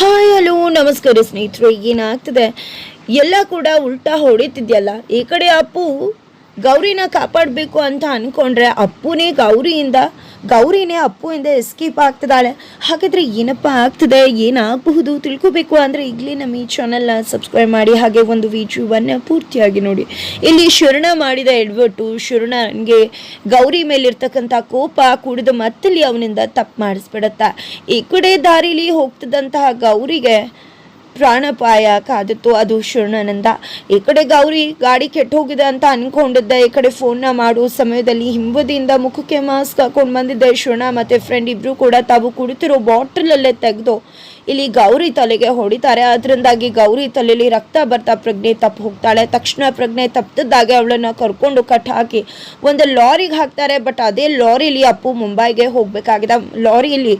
Hi hello ನಮಸ್ಕಾರ ಸ್ನೇಹಿತರು ಏನಾಗ್ತದೆ? ಎಲ್ಲ ಕೂಡ ಉಲ್ಟಾ ಹೊಡಿತಿದ್ಯಲ್ಲ. ಈ ಕಡೆ ಅಪ್ಪು ಗೌರಿನ ಕಾಪಾಡಬೇಕು ಅಂತ ಅಂದ್ಕೊಂಡ್ರೆ ಅಪ್ಪುನೇ ಗೌರಿಯಿಂದ, ಗೌರಿನೇ ಅಪ್ಪುವಿಂದ ಎಸ್ಕೇಪ್ ಆಗ್ತದಾಳೆ ಹಾಗಾದರೆ ಏನಪ್ಪ ಆಗ್ತದೆ? ಏನಾಗಬಹುದು? ತಿಳ್ಕೊಬೇಕು ಅಂದರೆ ಈಗಲೇ ನಮ್ಮ ಈ ಚಾನಲ್ನ ಸಬ್ಸ್ಕ್ರೈಬ್ ಮಾಡಿ, ಹಾಗೆ ಒಂದು ವಿಡಿಯೋವನ್ನು ಪೂರ್ತಿಯಾಗಿ ನೋಡಿ. ಇಲ್ಲಿ ಶರಣ ಮಾಡಿದ ಎಡ್ವರ್ಟು, ಶರಣನಿಗೆ ಗೌರಿ ಮೇಲಿರ್ತಕ್ಕಂಥ ಕೋಪ ಕುಡಿದು ಮತ್ತಲ್ಲಿ ಅವನಿಂದ ತಪ್ಪು ಮಾಡಿಸ್ಬಿಡತ್ತ. ಈ ಕಡೆ ದಾರಿಲಿ ಹೋಗ್ತಿದ್ದಂತಹ ಗೌರಿಗೆ ಪ್ರಾಣಾಪಾಯ ಕಾದಿತ್ತು. ಅದು ಶರಣಾನಂದ. ಈ ಕಡೆ ಗೌರಿ ಗಾಡಿ ಕೆಟ್ಟ ಹೋಗಿದೆ ಅಂತ ಅನ್ಕೊಂಡಿದ್ದ. ಈ ಕಡೆ ಫೋನ್ನ ಮಾಡೋ. ಸಮಯದಲ್ಲಿ ಹಿಂಬದಿಯಿಂದ ಮುಖಕ್ಕೆ ಮಾಸ್ಕ್ ಹಾಕೊಂಡು ಬಂದಿದ್ದೆ. ಶರಣ ಮತ್ತೆ ಫ್ರೆಂಡ್ ಇಬ್ರು ಕೂಡ ತಾವು ಕುಡಿತಿರೋ ಬಾಟಲ್ ಅಲ್ಲೇ ತೆಗೆದು ಇಲ್ಲಿ ಗೌರಿ ತಲೆಗೆ ಹೊಡಿತಾರೆ. ಅದರಿಂದಾಗಿ ಗೌರಿ ತಲೆಯಲ್ಲಿ ರಕ್ತ ಬರ್ತಾ ಪ್ರಜ್ಞೆ ತಪ್ಪು ಹೋಗ್ತಾಳೆ. ತಕ್ಷಣ ಪ್ರಜ್ಞೆ ತಪ್ಪಿದ್ದಾಗೆ ಅವಳನ್ನ ಕರ್ಕೊಂಡು ಕಟ್ ಹಾಕಿ ಒಂದು ಲಾರಿಗೆ ಹಾಕ್ತಾರೆ. ಬಟ್ ಅದೇ ಲಾರಿಲಿ ಅಪ್ಪು ಮುಂಬೈಗೆ ಹೋಗಬೇಕಾಗಿದೆ. ಲಾರಿಯಲ್ಲಿ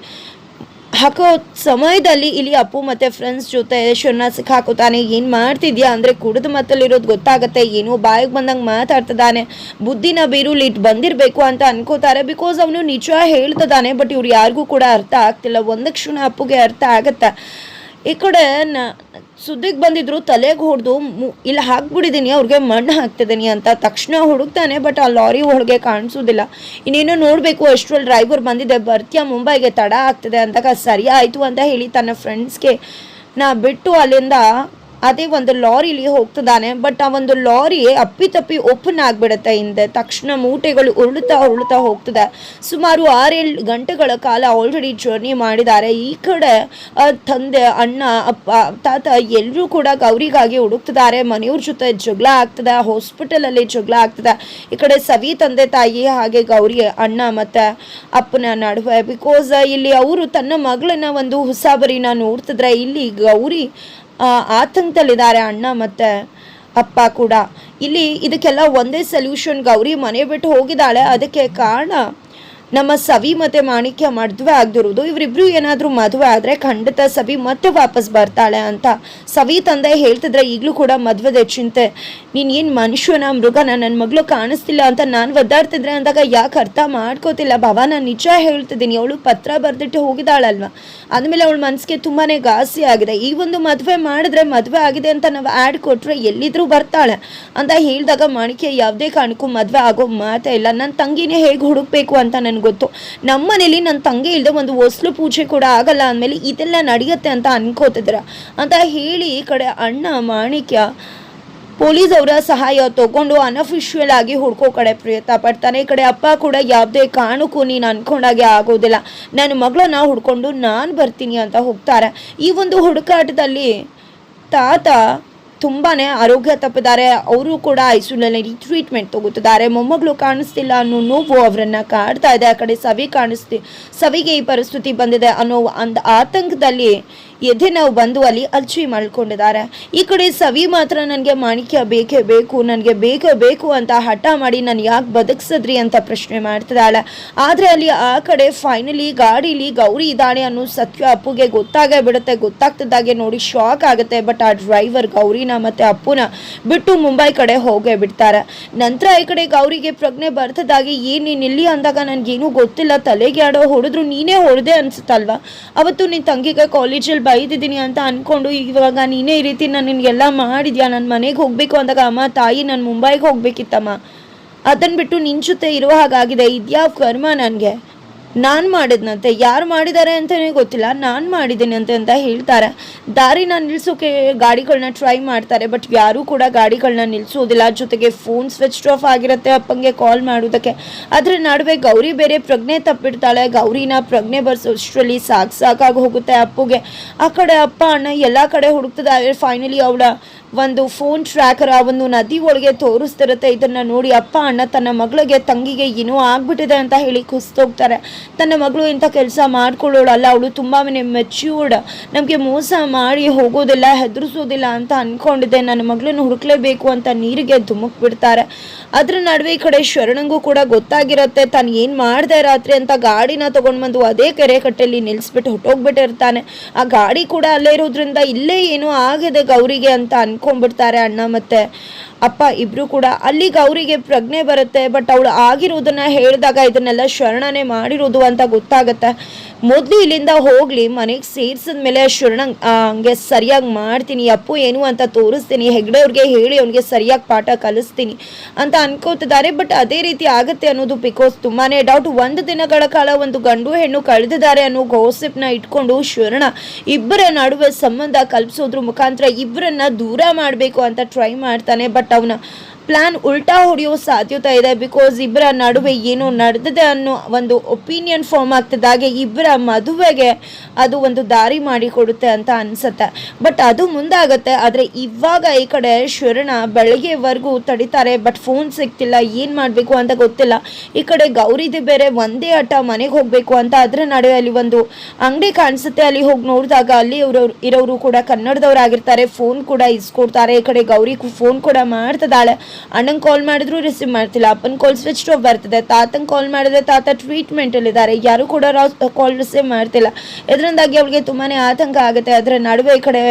ಹಾಕೋ ಸಮಯದಲ್ಲಿ ಇಲ್ಲಿ ಅಪ್ಪು ಮತ್ತೆ ಫ್ರೆಂಡ್ಸ್ ಜೊತೆ ಶರಣ ಸಿಕ್ಕಾಕೋತಾನೆ ಏನು ಮಾಡ್ತಿದ್ಯಾ ಅಂದರೆ ಕುಡಿದ ಮತ್ತಲ್ಲಿರೋದು ಗೊತ್ತಾಗತ್ತೆ. ಏನೋ ಬಾಯಿಗೆ ಬಂದಂಗೆ ಮಾತಾಡ್ತಿದ್ದಾನೆ. ಬುದ್ಧಿನ ಬೀರುಲಿ ಇಟ್ಟು ಬಂದಿರಬೇಕು ಅಂತ ಅನ್ಕೋತಾರೆ. ಬಿಕಾಸ್ ಅವನು ನಿಜ ಹೇಳ್ತಿದ್ದಾನೆ ಬಟ್ ಇವ್ರು ಯಾರಿಗೂ ಕೂಡ ಅರ್ಥ ಆಗ್ತಿಲ್ಲ. ಒಂದು ಕ್ಷಣ ಅಪ್ಪುಗೆ ಅರ್ಥ ಆಗತ್ತೆ. ಈ ಕಡೆ ನ, ಸುದ್ದಿಗೆ ಬಂದಿದ್ರು ತಲೆಗೆ ಹೊಡೆದು ಇಲ್ಲಿ ಹಾಕ್ಬಿಟ್ಟಿದ್ದೀನಿ ಅವ್ರಿಗೆ ಮಣ್ಣು ಹಾಕ್ತಿದ್ದೀನಿ ಅಂತ. ತಕ್ಷಣ ಹುಡುಕ್ತಾನೆ, ಬಟ್ ಆ ಲಾರಿ ಒಳಗೆ ಕಾಣಿಸೋದಿಲ್ಲ. ಇನ್ನೇನು ನೋಡಬೇಕು ಅಷ್ಟರಲ್ಲಿ ಡ್ರೈವರ್ ಬಂದಿದೆ, ಬರ್ತೀಯ ಮುಂಬೈಗೆ ತಡ ಆಗ್ತದೆ ಅಂದಾಗ ಸರಿ ಆಯಿತು ಅಂತ ಹೇಳಿ ತನ್ನ ಫ್ರೆಂಡ್ಸ್ಗೆ ನಾ ಬಿಟ್ಟು ಅಲ್ಲಿಂದ ಅದೇ ಒಂದು ಲಾರಿಲಿ ಹೋಗ್ತಿದ್ದಾನೆ ಬಟ್ ಆ ಒಂದು ಲಾರಿ ಅಪ್ಪಿತಪ್ಪಿ ಓಪನ್ ಆಗಿಬಿಡುತ್ತೆ. ಹಿಂದೆ ತಕ್ಷಣ ಮೂಟೆಗಳು ಉರುಳುತ್ತಾ ಉರುಳುತ್ತಾ ಹೋಗ್ತದೆ. ಸುಮಾರು ಆರೇಳು ಗಂಟೆಗಳ ಕಾಲ ಆಲ್ರೆಡಿ ಜರ್ನಿ ಮಾಡಿದ್ದಾರೆ. ಈ ಕಡೆ ತಂದೆ, ಅಣ್ಣ, ಅಪ್ಪ, ತಾತ ಎಲ್ಲರೂ ಕೂಡ ಗೌರಿಗಾಗಿ ಹುಡುಕ್ತಿದ್ದಾರೆ. ಮನೆಯವ್ರ ಜೊತೆ ಜಗಳ ಆಗ್ತದೆ ಹಾಸ್ಪಿಟಲಲ್ಲಿ ಜಗಳ ಆಗ್ತದೆ. ಈ ಕಡೆ ಸವಿ ತಂದೆ, ತಾಯಿ ಹಾಗೆ ಗೌರಿ, ಅಣ್ಣ ಮತ್ತು ಅಪ್ಪನ ನಡುವೆ ಬಿಕಾಸ್ ಇಲ್ಲಿ ಅವರು ತನ್ನ ಮಗಳನ್ನ ಒಂದು ಹುಸಾಬರಿನ ನೋಡ್ತಿದ್ರೆ, ಇಲ್ಲಿ ಗೌರಿ ಆತಂಕದಲ್ಲಿದ್ದಾರೆ ಅಣ್ಣ ಮತ್ತು ಅಪ್ಪ ಕೂಡ. ಇಲ್ಲಿ ಇದಕ್ಕೆಲ್ಲ ಒಂದೇ ಸೊಲ್ಯೂಷನ್ ಗೌರಿ ಮನೆ ಬಿಟ್ಟು ಹೋಗಿದ್ದಾಳೆ. ಅದಕ್ಕೆ ಕಾರಣ ನಮ್ಮ ಸವಿ ಮತ್ತೆ ಮಾಣಿಕ್ಯ ಮದುವೆ ಆಗದಿರೋದು ಇವರಿಬ್ರು ಏನಾದರೂ ಮದುವೆ ಆದರೆ ಖಂಡಿತ ಸವಿ ಮತ್ತೆ ವಾಪಸ್ ಬರ್ತಾಳೆ ಅಂತ ಸವಿ ತಂದೆ ಹೇಳ್ತಿದ್ರೆ ಈಗಲೂ ಕೂಡ ಮದುವೆದೆ ಚಿಂತೆ. ನೀನು ಏನು ಮನುಷ್ಯನ, ಮೃಗನ ನನ್ನ ಮಗಳು ಕಾಣಿಸ್ತಿಲ್ಲ ಅಂತ ನಾನು ಒದ್ದಾಡ್ತಿದ್ರೆ ಅಂದಾಗ ಯಾಕೆ ಅರ್ಥ ಮಾಡ್ಕೋತಿಲ್ಲ? ಭವ, ನಾನು ನಿಜ ಹೇಳ್ತಿದ್ದೀನಿ, ಅವಳು ಪತ್ರ ಬರೆದಿಟ್ಟು ಹೋಗಿದ್ದಾಳಲ್ವ? ಆದಮೇಲೆ ಅವಳ ಮನಸ್ಸಿಗೆ ತುಂಬಾ ಘಾಸಿ ಆಗಿದೆ. ಈ ಒಂದು ಮದುವೆ ಮಾಡಿದ್ರೆ ಮದುವೆ ಆಗಿದೆ ಅಂತ ನಾವು ಆ್ಯಡ್ ಕೊಟ್ಟರೆ ಎಲ್ಲಿದ್ರೂ ಬರ್ತಾಳೆ ಅಂತ ಹೇಳಿದಾಗ ಮಾಣಿಕ್ಯ ಯಾವುದೇ ಕಾರಣಕ್ಕೂ ಮದುವೆ ಆಗೋ ಮಾತೇ ಇಲ್ಲ. ನನ್ನ ತಂಗಿನೇ ಹೇಗೆ ಹುಡುಕ್ಬೇಕು ಅಂತ ನನಗೆ ಗೊತ್ತು. ನಮ್ಮ ಮನೇಲಿ ನನ್ನ ತಂಗಿ ಇಲ್ಲದೆ ಒಂದು ಹೊಸ್ಲು ಪೂಜೆ ಕೂಡ ಆಗಲ್ಲ ಅಂದಮೇಲೆ ಇದೆಲ್ಲ ನಡೆಯುತ್ತೆ ಅಂತ ಅನ್ಕೋತಿದ್ರ. ಅಂತ ಹೇಳಿ ಈ ಕಡೆ ಅಣ್ಣ, ಮಾಣಿಕ್ಯ ಪೊಲೀಸ್ ಅವರ ಸಹಾಯ ತಗೊಂಡು ಅನಫಿಷಿಯಲ್ ಆಗಿ ಹುಡ್ಕೋ ಕಡೆ ಪ್ರಯತ್ನ ಪಡ್ತಾನೆ. ಈ ಕಡೆ ಅಪ್ಪ ಕೂಡ ಯಾವುದೇ ಕಾರಣಕ್ಕೂ ನೀನು ಅನ್ಕೊಂಡಾಗೆ ಆಗೋದಿಲ್ಲ. ನನ್ನ ಮಗಳನ್ನ ಹುಡ್ಕೊಂಡು ನಾನು ಬರ್ತೀನಿ ಅಂತ ಹೋಗ್ತಾರೆ. ಈ ಒಂದು ಹುಡುಕಾಟದಲ್ಲಿ ತಾತ ತುಂಬಾನೇ ಆರೋಗ್ಯ ತಪ್ಪಿದ್ದಾರೆ. ಅವರು ಕೂಡ ಐಸಿಯುನಲ್ಲಿ ಟ್ರೀಟ್ಮೆಂಟ್ ತಗೋತಿದ್ದಾರೆ. ಮೊಮ್ಮಗಳು ಕಾಣಿಸ್ತಿಲ್ಲ ಅನ್ನೋ ನೋವು ಅವರನ್ನ ಕಾಡ್ತಾ ಇದೆ. ಆ ಕಡೆ ಸವಿ ಕಾಣಿಸ್ತಿ, ಸವಿಗೆ ಈ ಪರಿಸ್ಥಿತಿ ಬಂದಿದೆ ಅನ್ನೋ ಒಂದು ಆತಂಕದಲ್ಲಿ ಎದೆ ನಾವು ಬಂದು ಅಲ್ಲಿ ಅರ್ಜಿ ಮಾಡ್ಕೊಂಡಿದ್ದಾರೆ. ಈ ಕಡೆ ಸವಿ ಮಾತ್ರ ನನಗೆ ಮಾಣಿಕ್ಯ ಬೇಕೇ ಬೇಕು, ನನಗೆ ಬೇಕೇ ಬೇಕು ಅಂತ ಹಠ ಮಾಡಿ ನಾನು ಯಾಕೆ ಬದುಕ್ಸಿದ್ರಿ ಅಂತ ಪ್ರಶ್ನೆ ಮಾಡ್ತಿದ್ದಾಳೆ. ಆದರೆ ಅಲ್ಲಿ ಆ ಕಡೆ ಫೈನಲಿ ಗಾಡೀಲಿ ಗೌರಿ ಇದ್ದಾಳೆ ಅನ್ನೋ ಸತ್ಯ ಅಪ್ಪುಗೆ ಗೊತ್ತಾಗೇ ಬಿಡುತ್ತೆ. ಗೊತ್ತಾಗ್ತಿದ್ದಾಗೆ ನೋಡಿ ಶಾಕ್ ಆಗುತ್ತೆ. ಬಟ್ ಆ ಡ್ರೈವರ್ ಗೌರಿನ ಮತ್ತು ಅಪ್ಪುನ ಬಿಟ್ಟು ಮುಂಬೈ ಕಡೆ ಹೋಗೇ ಬಿಡ್ತಾರೆ. ನಂತರ ಈ ಕಡೆ ಗೌರಿಗೆ ಪ್ರಜ್ಞೆ ಬರ್ತದಾಗಿ, ಏನು ನೀನು ಇಲ್ಲಿ ಅಂದಾಗ ನನಗೇನು ಗೊತ್ತಿಲ್ಲ. ತಲೆಗೆ ಆಡೋ ಹೊಡೆದ್ರು ನೀನೇ ಹೊಡೆದೆ ಅನ್ಸುತ್ತಲ್ವಾ? ಅವತ್ತು ನಿನ್ನ ತಂಗಿಗೆ ಕಾಲೇಜಲ್ಲಿ ಬೈದಿದ್ದೀನಿ ಅಂತ ಅನ್ಕೊಂಡು ಇವಾಗ ನೀನೇ ಈ ರೀತಿ ನಾನು ನಿನಗೆಲ್ಲ ಮಾಡಿದ್ಯಾ? ನನ್ನ ಮನೆಗೆ ಹೋಗಬೇಕು ಅಂದಾಗ ಅಮ್ಮ, ತಾಯಿ ನಾನು ಮುಂಬೈಗೆ ಹೋಗ್ಬೇಕಿತ್ತಮ್ಮ. ಅದನ್ನು ಬಿಟ್ಟು ನಿನ್ನ ಜೊತೆ ಹಾಗಾಗಿದೆ. ಇದ್ಯಾವ ಕರ್ಮ ನನಗೆ? ನಾನು ಮಾಡಿದ್ನಂತೆ. ಯಾರು ಮಾಡಿದ್ದಾರೆ ಅಂತಲೇ ಗೊತ್ತಿಲ್ಲ. ನಾನು ಮಾಡಿದ್ದೀನಿ ಅಂತ ಅಂತ ಹೇಳ್ತಾರೆ. ದಾರಿನ ನಿಲ್ಸೋಕೆ ಗಾಡಿಗಳನ್ನ ಟ್ರೈ ಮಾಡ್ತಾರೆ ಬಟ್ ಯಾರೂ ಕೂಡ ಗಾಡಿಗಳನ್ನ ನಿಲ್ಸೋದಿಲ್ಲ. ಜೊತೆಗೆ ಫೋನ್ ಸ್ವಿಚ್ ಆಫ್ ಆಗಿರುತ್ತೆ ಅಪ್ಪಂಗೆ ಕಾಲ್ ಮಾಡೋದಕ್ಕೆ. ಅದ್ರ ನಡುವೆ ಗೌರಿ ಬೇರೆ ಪ್ರಜ್ಞೆ ತಪ್ಪಿಡ್ತಾಳೆ. ಗೌರಿನ ಪ್ರಜ್ಞೆ ಬರ್ಸೋಷ್ಟರಲ್ಲಿ ಸಾಕು ಸಾಕಾಗಿ ಹೋಗುತ್ತೆ ಅಪ್ಪುಗೆ. ಆ ಕಡೆ ಅಪ್ಪ, ಅಣ್ಣ ಎಲ್ಲ ಕಡೆ ಹುಡುಕ್ತಿದ್ದಾರೆ. ಫೈನಲಿ ಅವಳ ಒಂದು ಫೋನ್ ಟ್ರ್ಯಾಕರ್ ಆ ಒಂದು ನದಿ ಒಳಗೆ ತೋರಿಸ್ತಿರುತ್ತೆ. ಇದನ್ನ ನೋಡಿ ಅಪ್ಪ, ಅಣ್ಣ ತನ್ನ ಮಗಳಿಗೆ, ತಂಗಿಗೆ ಏನೋ ಆಗ್ಬಿಟ್ಟಿದೆ ಅಂತ ಹೇಳಿ ಕುಸ್ತೋಗ್ತಾರೆ ತನ್ನ ಮಗಳು ಇಂಥ ಕೆಲಸ ಮಾಡ್ಕೊಳ್ಳೋಳಲ್ಲ, ಅವಳು ತುಂಬಾ ಮೆಚ್ಯೂರ್ಡ್ ನಮಗೆ ಮೋಸ ಮಾಡಿ ಹೋಗೋದಿಲ್ಲ, ಹೆದರ್ಸೋದಿಲ್ಲ ಅಂತ ಅಂದ್ಕೊಂಡಿದ್ದೆ ನನ್ನ ಮಗಳನ್ನು ಹುಡುಕ್ಲೇಬೇಕು ಅಂತ ನೀರಿಗೆ ಧುಮುಕ್ಬಿಡ್ತಾರೆ ಅದ್ರ ನಡುವೆ ಈ ಕಡೆ ಶರಣಂಗೂ ಕೂಡ ಗೊತ್ತಾಗಿರುತ್ತೆ. ತಾನು ಏನು ಮಾಡಿದೆ ರಾತ್ರಿ ಅಂತ ಗಾಡಿನ ತೊಗೊಂಡು ಬಂದು ಅದೇ ಕೆರೆ ಕಟ್ಟೆಯಲ್ಲಿ ನಿಲ್ಲಿಸ್ಬಿಟ್ಟು ಹೊಟ್ಟೋಗ್ಬಿಟ್ಟಿರ್ತಾನೆ ಆ ಗಾಡಿ ಕೂಡ ಅಲ್ಲೇ ಇರೋದ್ರಿಂದ ಇಲ್ಲೇ ಏನೋ ಆಗಿದೆ ಗೌರಿಗೆ ಅಂತ ಅಂದ್ಕೊಂಡ್ಬಿಡ್ತಾರೆ ಅಣ್ಣ ಮತ್ತೆ. ಅಪ್ಪ ಇಬ್ರು ಕೂಡ ಅಲ್ಲಿಗೆ ಅವರಿಗೆ ಪ್ರಜ್ಞೆ ಬರುತ್ತೆ ಬಟ್ ಅವಳು ಆಗಿರೋದನ್ನ ಹೇಳಿದಾಗ ಇದನ್ನೆಲ್ಲ ಶರಣನೆ ಮಾಡಿರೋದು ಅಂತ ಗೊತ್ತಾಗತ್ತೆ. ಮೊದಲು ಇಲ್ಲಿಂದ ಹೋಗ್ಲಿ, ಮನೆಗೆ ಸೇರ್ಸಿದ ಮೇಲೆ ಶರಣ ಹಂಗೆ ಸರಿಯಾಗಿ ಮಾಡ್ತೀನಿ, ಅಪ್ಪು ಏನು ಅಂತ ತೋರಿಸ್ತೀನಿ ಹೆಗ್ಡೆ ಅವ್ರಿಗೆ ಹೇಳಿ ಅವ್ನಿಗೆ ಸರಿಯಾಗಿ ಪಾಠ ಕಲಿಸ್ತೀನಿ ಅಂತ ಅನ್ಕೋತಿದ್ದಾರೆ ಬಟ್ ಅದೇ ರೀತಿ ಆಗುತ್ತೆ ಅನ್ನೋದು ಬಿಕಾಸ್ ತುಂಬಾನೇ ಡೌಟ್ ಒಂದು ದಿನಗಳ ಕಾಲ ಒಂದು ಗಂಡು ಹೆಣ್ಣು ಕಳೆದಿದ್ದಾರೆ ಅನ್ನೋ ಗೋಸಿಪ್ನ ಇಟ್ಕೊಂಡು ಶರಣ ಇಬ್ಬರ ನಡುವೆ ಸಂಬಂಧ ಕಲ್ಪಿಸೋದ್ರ ಮುಖಾಂತರ ಇಬ್ಬರನ್ನ ದೂರ ಮಾಡಬೇಕು ಅಂತ ಟ್ರೈ ಮಾಡ್ತಾನೆ ಬಟ್ ಅವನ ಪ್ಲಾನ್ ಉಲ್ಟಾ ಹೊಡೆಯೋ ಸಾಧ್ಯತೆ ಇದೆ. ಬಿಕಾಸ್ ಇಬ್ಬರ ನಡುವೆ ಏನು ನಡೆದಿದೆ ಅನ್ನೋ ಒಂದು ಒಪಿನಿಯನ್ ಫಾರ್ಮ್ ಆಗ್ತಿದ್ದಾಗೆ ಇಬ್ಬರ ಮದುವೆಗೆ ಅದು ಒಂದು ದಾರಿ ಮಾಡಿಕೊಡುತ್ತೆ ಅಂತ ಅನ್ಸುತ್ತೆ. ಬಟ್ ಅದು ಮುಂದಾಗತ್ತೆ. ಆದರೆ ಇವಾಗ ಈ ಕಡೆ ಶರಣ ಬೆಳಗ್ಗೆವರೆಗೂ ತಡಿತಾರೆ. ಬಟ್ ಫೋನ್ ಸಿಗ್ತಿಲ್ಲ. ಏನು ಮಾಡಬೇಕು ಅಂತ ಗೊತ್ತಿಲ್ಲ. ಈ ಕಡೆ ಗೌರಿದೆ ಬೇರೆ ಒಂದೇ ಆಟ ಮನೆಗೆ ಹೋಗಬೇಕು ಅಂತ ಅದರ ನಡುವೆ ಅಲ್ಲಿ ಒಂದು ಅಂಗಡಿ ಕಾಣಿಸುತ್ತೆ. ಅಲ್ಲಿ ಹೋಗಿ ನೋಡಿದಾಗ ಅಲ್ಲಿ ಇರೋರು ಇರೋರು ಕೂಡ ಕನ್ನಡದವರಾಗಿರ್ತಾರೆ. ಫೋನ್ ಕೂಡ ಇಸ್ಕೊಡ್ತಾರೆ ಈ ಕಡೆ ಗೌರಿ ಫೋನ್ ಕೂಡ ಮಾಡ್ತಿದ್ದಾಳೆ. ಅಣ್ಣಂಗೆ ಕಾಲ್ ಮಾಡಿದ್ರು ರಿಸೀವ್ ಮಾಡ್ತಿಲ್ಲ. ಅಪ್ಪನ ಕಾಲ್ ಸ್ವಿಚ್ ಆಫ್ ಬರ್ತದೆ. ತಾತಂಗೆ ಕಾಲ್ ಮಾಡಿದ್ರೆ ತಾತ ಟ್ರೀಟ್ಮೆಂಟಲ್ಲಿದ್ದಾರೆ ಯಾರು ಕೂಡ ಕಾಲ್ ರಿಸೀವ್ ಮಾಡ್ತಿಲ್ಲ. ಇದರಿಂದಾಗಿ ಅವಳಿಗೆ ತುಂಬಾನೇ ಆತಂಕ ಆಗುತ್ತೆ. ಅದರ ನಡುವೆ ಈ ಕಡೆ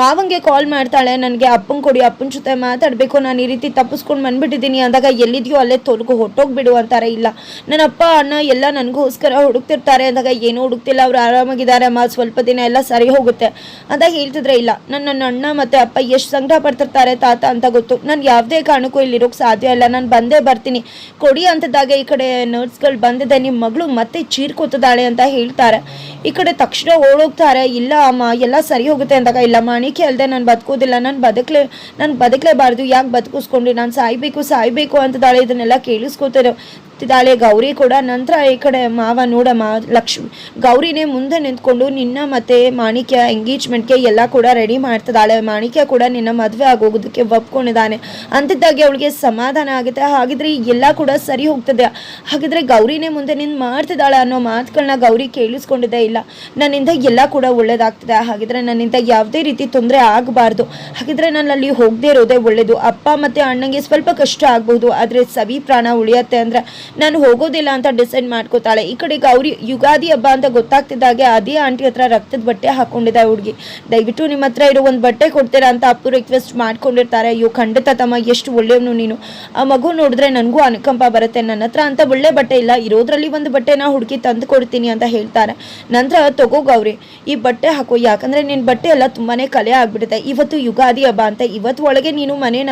ಮಾವಂಗೆ ಕಾಲ್ ಮಾಡ್ತಾಳೆ. ನನಗೆ ಅಪ್ಪನ ಕೊಡಿ, ಅಪ್ಪನ ಜೊತೆ ಮಾತಾಡಬೇಕು. ನಾನು ಈ ರೀತಿ ತಪ್ಪಿಸ್ಕೊಂಡು ಬಂದ್ಬಿಟ್ಟಿದ್ದೀನಿ ಅಂದಾಗ ಎಲ್ಲಿದೆಯೋ ಅಲ್ಲೇ ತೊಲಗು ಹೊಟ್ಟೋಗ್ಬಿಡು ಅಂತಾರೆ. ಇಲ್ಲ. ನನ್ನ ಅಪ್ಪ, ಅಣ್ಣ ಎಲ್ಲ ನನಗೋಸ್ಕರ ಹುಡುಕ್ತಿರ್ತಾರೆ ಅಂದಾಗ ಏನೂ ಹುಡುಕ್ತಿಲ್ಲ. ಅವ್ರು ಆರಾಮಾಗಿದ್ದಾರೆ. ಅಮ್ಮ, ಸ್ವಲ್ಪ ದಿನ ಎಲ್ಲ ಸರಿ ಹೋಗುತ್ತೆ. ಅಂತ ಹೇಳ್ತಿದ್ರೆ ಇಲ್ಲ. ನನ್ನ ನನ್ನ ಅಣ್ಣ ಮತ್ತೆ ಅಪ್ಪ ಎಷ್ಟು ಸಂಕಟ ಪಡ್ತಿರ್ತಾರೆ ತಾತ ಅಂತ ಗೊತ್ತು. ನಾನು ಯಾವುದೇ ಕಾರಣಕ್ಕೂ ಇಲ್ಲಿರೋಕೆ ಸಾಧ್ಯ ಇಲ್ಲ. ನಾನು ಬಂದೇ ಬರ್ತೀನಿ. ಕೊಡಿ ಅಂತದಾಗ ಈ ಕಡೆ ನರ್ಸ್ಗಳು ಬಂದಿದೆ. ನಿಮ್ಮ ಮಗಳು ಮತ್ತೆ ಚೀರ್ಕೋತಿದ್ದಾಳೆ ಅಂತ ಹೇಳ್ತಾರೆ. ಈ ಕಡೆ ತಕ್ಷಣ ಓಡೋಗ್ತಾರೆ. ಇಲ್ಲ ಅಮ್ಮ, ಎಲ್ಲ ಸರಿ ಹೋಗುತ್ತೆ ಅಂದಾಗ, ಇಲ್ಲ ಮಾಣಿಕೆ ಅಲ್ಲದೆ ನಾನು ಬದುಕೋದಿಲ್ಲ. ನಾನು ಬದುಕಲೇ, ನಾನು ಬದುಕಲೇಬಾರ್ದು. ಯಾಕೆ ಬದುಕಿಸ್ಕೊಂಡ್ರಿ? ನಾನು ಸಾಯ್ಬೇಕು ಸಾಯ್ಬೇಕು ಅಂತದಾಳೆ. ಇದನ್ನೆಲ್ಲ ಕೇಳಿಸ್ಕೊತಿರೋ ತಿದ್ದಾಳೆ ಗೌರಿ ಕೂಡ ನಂತರ ಈ ಕಡೆ ಮಾವ ನೋಡಮ್ಮ ಲಕ್ಷ್ಮಿ, ಗೌರಿನೇ ಮುಂದೆ ನಿಂತ್ಕೊಂಡು ನಿನ್ನ ಮತ್ತೆ ಮಾಣಿಕ್ಯ ಎಂಗೇಜ್ಮೆಂಟ್ಗೆ ಎಲ್ಲ ಕೂಡ ರೆಡಿ ಮಾಡ್ತಿದ್ದಾಳೆ. ಮಾಣಿಕ್ಯ ಕೂಡ ನಿನ್ನ ಮದುವೆ ಆಗೋಗೋದಕ್ಕೆ ಒಪ್ಕೊಂಡಿದ್ದಾನೆ. ಅಂತಿದ್ದಾಗೆ ಅವಳಿಗೆ ಸಮಾಧಾನ ಆಗುತ್ತೆ. ಹಾಗಿದ್ರೆ ಎಲ್ಲ ಕೂಡ ಸರಿ ಹೋಗ್ತದೆ. ಹಾಗಿದ್ರೆ ಗೌರಿನೇ ಮುಂದೆ ನಿನ್ ಮಾಡ್ತಿದ್ದಾಳೆ ಅನ್ನೋ ಮಾತುಗಳನ್ನ ಗೌರಿ ಕೇಳಿಸ್ಕೊಂಡಿದ್ದೇ ಇಲ್ಲ. ನನ್ನಿಂದ ಎಲ್ಲ ಕೂಡ ಒಳ್ಳೇದಾಗ್ತದೆ. ಹಾಗಿದ್ರೆ ನನ್ನಿಂದ ಯಾವುದೇ ರೀತಿ ತೊಂದರೆ ಆಗಬಾರ್ದು. ಹಾಗಿದ್ರೆ ನಾನು ಅಲ್ಲಿ ಹೋಗದೆ ಇರೋದೇ ಒಳ್ಳೇದು. ಅಪ್ಪ ಮತ್ತು ಅಣ್ಣಂಗೆ ಸ್ವಲ್ಪ ಕಷ್ಟ ಆಗಬಹುದು. ಆದರೆ ಸವಿ ಪ್ರಾಣ ಉಳಿಯತ್ತೆ ಅಂದರೆ ನಾನು ಹೋಗೋದಿಲ್ಲ ಅಂತ ಡಿಸೈಡ್ ಮಾಡ್ಕೋತಾಳೆ. ಈ ಕಡೆ ಗೌರಿ ಯುಗಾದಿ ಹಬ್ಬ ಅಂತ ಗೊತ್ತಾಗ್ತಿದ್ದಾಗೆ ಅದೇ ಆಂಟಿ ಹತ್ರ ರಕ್ತದ ಬಟ್ಟೆ ಹಾಕೊಂಡಿದ್ದ ಹುಡುಗಿ. ದಯವಿಟ್ಟು ನಿಮ್ಮ ಹತ್ರ ಇರೋ ಒಂದು ಬಟ್ಟೆ ಕೊಡ್ತೀರಾ ಅಂತ ಅಪ್ಪು ರಿಕ್ವೆಸ್ಟ್ ಮಾಡ್ಕೊಂಡಿರ್ತಾರೆ. ಅಯ್ಯೋ, ಖಂಡಿತ ತಮ್ಮ, ಎಷ್ಟು ಒಳ್ಳೆಯವನು ನೀನು. ಆ ಮಗು ನೋಡಿದ್ರೆ ನನಗೂ ಅನುಕಂಪ ಬರುತ್ತೆ. ನನ್ನ ಹತ್ರ ಅಂತ ಒಳ್ಳೆ ಬಟ್ಟೆ ಇಲ್ಲ. ಇರೋದ್ರಲ್ಲಿ ಒಂದು ಬಟ್ಟೆನ ಹುಡುಕಿ ತಂದು ಕೊಡ್ತೀನಿ ಅಂತ ಹೇಳ್ತಾರೆ. ನಂತರ ತಗೋ ಗೌರಿ, ಈ ಬಟ್ಟೆ ಹಾಕೋ. ಯಾಕಂದ್ರೆ ನಿನ್ನ ಬಟ್ಟೆ ಎಲ್ಲ ತುಂಬಾ ಕಲೆ ಆಗ್ಬಿಡುತ್ತೆ ಇವತ್ತು ಯುಗಾದಿ ಹಬ್ಬ ಅಂತ. ಇವತ್ತು ಒಳಗೆ ನೀನು ಮನೇನ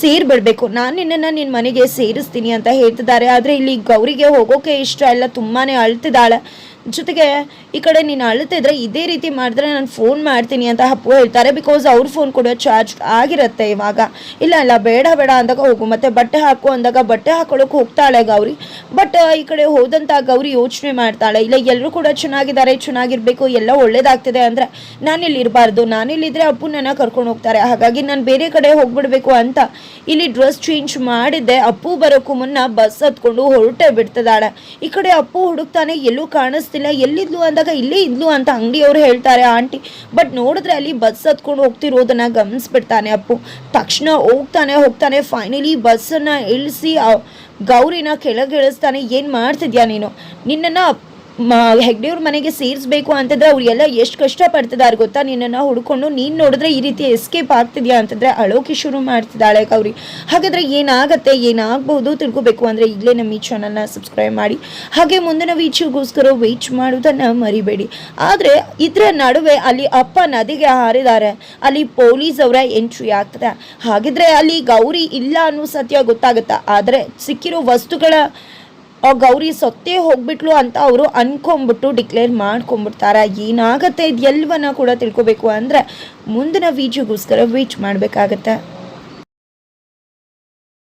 ಸೇರ್ಬಿಡ್ಬೇಕು. ನಾನು ನಿನ್ನನ್ನು ನಿನ್ನ ಮನೆಗೆ ಸೇರಿಸ್ತೀನಿ ಅಂತ ಹೇಳ್ತಿದ್ದಾರೆ. ಆದರೆ ಇಲ್ಲಿ ಗೌರಿಗೆ ಹೋಗೋಕೆ ಇಷ್ಟ ಇಲ್ಲ. ತುಂಬಾ ಅಳ್ತಿದ್ದಾಳೆ. ಜೊತೆಗೆ ಈ ಕಡೆ ನೀನು ಅಳ್ತಿದ್ರೆ ಇದೇ ರೀತಿ ಮಾಡಿದ್ರೆ ನಾನು ಫೋನ್ ಮಾಡ್ತೀನಿ ಅಂತ ಅಪ್ಪು ಹೇಳ್ತಾರೆ ಬಿಕಾಸ್ ಅವ್ರ ಫೋನ್ ಕೂಡ ಚಾರ್ಜ್ ಆಗಿರುತ್ತೆ ಇವಾಗ. ಇಲ್ಲ ಇಲ್ಲ, ಬೇಡ ಬೇಡ ಅಂದಾಗ ಹೋಗು. ಮತ್ತೆ ಬಟ್ಟೆ ಹಾಕು ಅಂದಾಗ ಬಟ್ಟೆ ಹಾಕೊಳ್ಳೋಕೆ ಹೋಗ್ತಾಳೆ ಗೌರಿ. ಬಟ್ ಈ ಕಡೆ ಹೋದಂಥ ಗೌರಿ ಯೋಚನೆ ಮಾಡ್ತಾಳೆ. ಇಲ್ಲ ಎಲ್ಲರೂ ಕೂಡ ಚೆನ್ನಾಗಿದ್ದಾರೆ, ಚೆನ್ನಾಗಿರಬೇಕು, ಎಲ್ಲ ಒಳ್ಳೇದಾಗ್ತಿದೆ ಅಂದರೆ ನಾನಿಲ್ಲಿ ಇರಬಾರ್ದು. ನಾನಿಲ್ಲಿದ್ರೆ ಅಪ್ಪು ನನ್ನ ಕರ್ಕೊಂಡು ಹೋಗ್ತಾರೆ. ಹಾಗಾಗಿ ನಾನು ಬೇರೆ ಕಡೆ ಹೋಗ್ಬಿಡ್ಬೇಕು ಅಂತ ಇಲ್ಲಿ ಡ್ರೆಸ್ ಚೇಂಜ್ ಮಾಡಿದ್ದೆ. ಅಪ್ಪು ಬರೋಕ್ಕೂ ಮುನ್ನ ಬಸ್ ಹತ್ಕೊಂಡು ಹೊರಟೆ ಬಿಡ್ತಿದ್ದಾಳೆ. ಈ ಕಡೆ ಅಪ್ಪು ಹುಡುಕ್ತಾನೆ, ಎಲ್ಲೂ ಕಾಣಿಸ್ತಿಲ್ಲ ಎಲ್ಲಿದ್ಲು ಅಂದಾಗ ಇಲ್ಲೇ ಇದ್ಲು ಅಂತ ಅಂಗಡಿಯವರು ಹೇಳ್ತಾರೆ, ಆಂಟಿ, ಬಟ್ ನೋಡಿದ್ರೆ ಅಲ್ಲಿ ಬಸ್ ಹತ್ಕೊಂಡು ಹೋಗ್ತಿರೋದನ್ನ ಗಮನಿಸ್ಬಿಡ್ತಾನೆ ಅಪ್ಪು. ತಕ್ಷಣ ಹೋಗ್ತಾನೆ ಹೋಗ್ತಾನೆ ಫೈನಲಿ ಬಸ್ಸನ್ನು ಇಳಿಸಿ ಗೌರಿನ ಕೆಳಗೆ ಇಳಿಸ್ತಾನೆ, ಏನು ಮಾಡ್ತಿದ್ಯಾ ನೀನು? ನಿನ್ನನ್ನು ಹೆಗ್ಡೆಯವ್ರ ಮನೆಗೆ ಸೇರಿಸ್ಬೇಕು ಅಂತಂದ್ರೆ ಅವ್ರು ಎಷ್ಟು ಎಷ್ಟು ಕಷ್ಟಪಡ್ತಿದ್ದಾರೆ ಗೊತ್ತಾ? ನಿನ್ನನ್ನು ಹುಡ್ಕೊಂಡು ನೀನು ನೋಡಿದ್ರೆ ಈ ರೀತಿ ಎಸ್ಕೇಪ್ ಆಗ್ತಿದ್ಯಾ ಅಂತಂದ್ರೆ ಅಳೋಕೆ ಶುರು ಮಾಡ್ತಿದ್ದಾಳೆ ಗೌರಿ. ಹಾಗಾದ್ರೆ ಏನಾಗುತ್ತೆ? ಏನಾಗ್ಬೋದು ತಿಳ್ಕೊಬೇಕು ಅಂದರೆ ಈಗಲೇ ನಮ್ಮ ಈ ಚಾನಲ್ನ ಸಬ್ಸ್ಕ್ರೈಬ್ ಮಾಡಿ. ಹಾಗೆ ಮುಂದಿನ ವೀಚಿಗೋಸ್ಕರ ವೆಯ್ಟ್ ಮಾಡೋದನ್ನು ಮರಿಬೇಡಿ. ಆದರೆ ಇದರ ನಡುವೆ ಅಲ್ಲಿ ಅಪ್ಪ ನದಿಗೆ ಹಾರಿದ್ದಾರೆ. ಅಲ್ಲಿ ಪೊಲೀಸ್ ಅವರ ಎಂಟ್ರಿ ಆಗ್ತದೆ. ಹಾಗಿದ್ರೆ ಅಲ್ಲಿ ಗೌರಿ ಇಲ್ಲ ಅನ್ನೋ ಸತ್ಯ ಗೊತ್ತಾಗುತ್ತಾ? ಆದರೆ ಸಿಕ್ಕಿರೋ ವಸ್ತುಗಳ ಗೌರಿ ಸೊತ್ತೇ ಹೋಗ್ಬಿಟ್ಲು ಅಂತ ಅವರು ಅನ್ಕೊಂಬಿಟ್ಟು ಡಿಕ್ಲೇರ್ ಮಾಡ್ಕೊಂಬಿಡ್ತಾರೆ. ಏನಾಗತ್ತೆ ಇದೆಲ್ಲವನ್ನ ಕೂಡ ತಿಳ್ಕೊಬೇಕು ಅಂದರೆ ಮುಂದಿನ ವೀಡಿಯೋಗೋಸ್ಕರ ವೀಚ್ ಮಾಡಬೇಕಾಗತ್ತೆ.